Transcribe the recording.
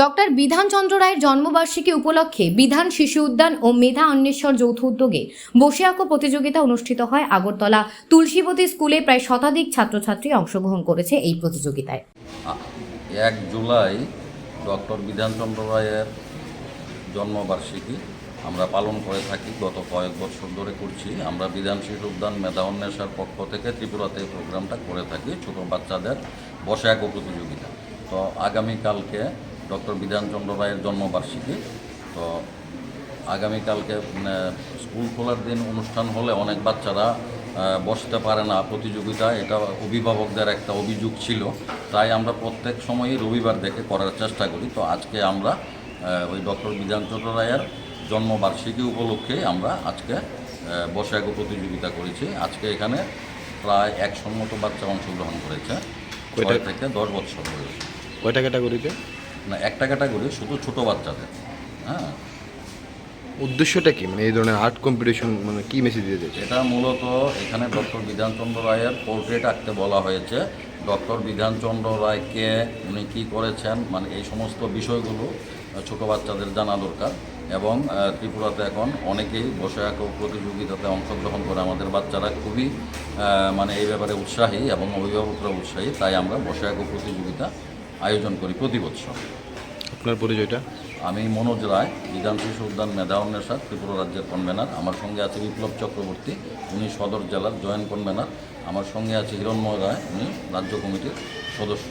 Doctor Bidhanchandra রায়ের জন্মবার্ষিকী উপলক্ষে বিধান শিশু উদ্যান ও মেধা অন্বেষণ যৌথ উদ্যোগে বসে আঁকো প্রতিযোগিতা অনুষ্ঠিত হয় আগরতলা তুলসীবতী স্কুলে প্রায় শতাধিক ছাত্রছাত্রী অংশগ্রহণ করেছে এই প্রতিযোগিতায়। এক জুলাই ডক্টর বিধানচন্দ্র রায়ের জন্মবার্ষিকী আমরা পালন করে থাকি। গত কয়েক বছর ধরে করছি। আমরা বিধান শিশু উদ্যান মেধা অন্বেষার পক্ষ থেকে ত্রিপুরাতে এই প্রোগ্রামটা করে থাকি ছোট বাচ্চাদের বসে আঁকো প্রতিযোগিতা। তো আগামীকালকে ডক্টর বিধানচন্দ্র রায়ের জন্মবার্ষিকী। তো আগামীকালকে স্কুল খোলার দিন অনুষ্ঠান হলে অনেক বাচ্চারা বসতে পারে না প্রতিযোগিতা এটা অভিভাবকদের একটা অভিযোগ ছিল। তাই আমরা প্রত্যেক সময়ই রবিবার দেখে করার চেষ্টা করি। তো আজকে আমরা ওই ডক্টর বিধানচন্দ্র রায়ের জন্মবার্ষিকী উপলক্ষে আমরা আজকে বসে আঁকো প্রতিযোগিতা করেছি। আজকে এখানে প্রায় একশোর মতো বাচ্চা অংশগ্রহণ করেছে। কয়টা? থেকে দশ বছর বয়স। কয়টা ক্যাটাগরিতে? না একটা ক্যাটাগরি শুধু ছোট বাচ্চাদের হ্যাঁ। উদ্দেশ্যটা কি? মানে এই ধরনের আর্ট কম্পিটিশন মানে কি মেসেজ দিতে চাইছে এটা মূলত এখানে ডক্টর বিধানচন্দ্র রায়ের পোর্ট্রেট আঁকতে বলা হয়েছে। ডক্টর বিধানচন্দ্র রায়কে উনি কী করেছেন মানে এই সমস্ত বিষয়গুলো ছোট বাচ্চাদের জানা দরকার। এবং ত্রিপুরাতে এখন অনেকেই বসে আঁকো প্রতিযোগিতাতে অংশগ্রহণ করে। আমাদের বাচ্চারা খুবই মানে এই ব্যাপারে উৎসাহী এবং অভিভাবকরা উৎসাহী তাই আমরা বসে আঁকো প্রতিযোগিতা আয়োজন করি প্রতি বছর আপনার পরিচয়টা? আমি মনোজ রায় বিধান শিশু উদ্যান মেধা অন্বেষা ত্রিপুরা রাজ্যের কনভেনার। আমার সঙ্গে আছে বিপ্লব চক্রবর্তী উনি সদর জেলার জয়েন্ট কনভেনার। আমার সঙ্গে আছে হিরণময় রায় উনি রাজ্য কমিটির সদস্য।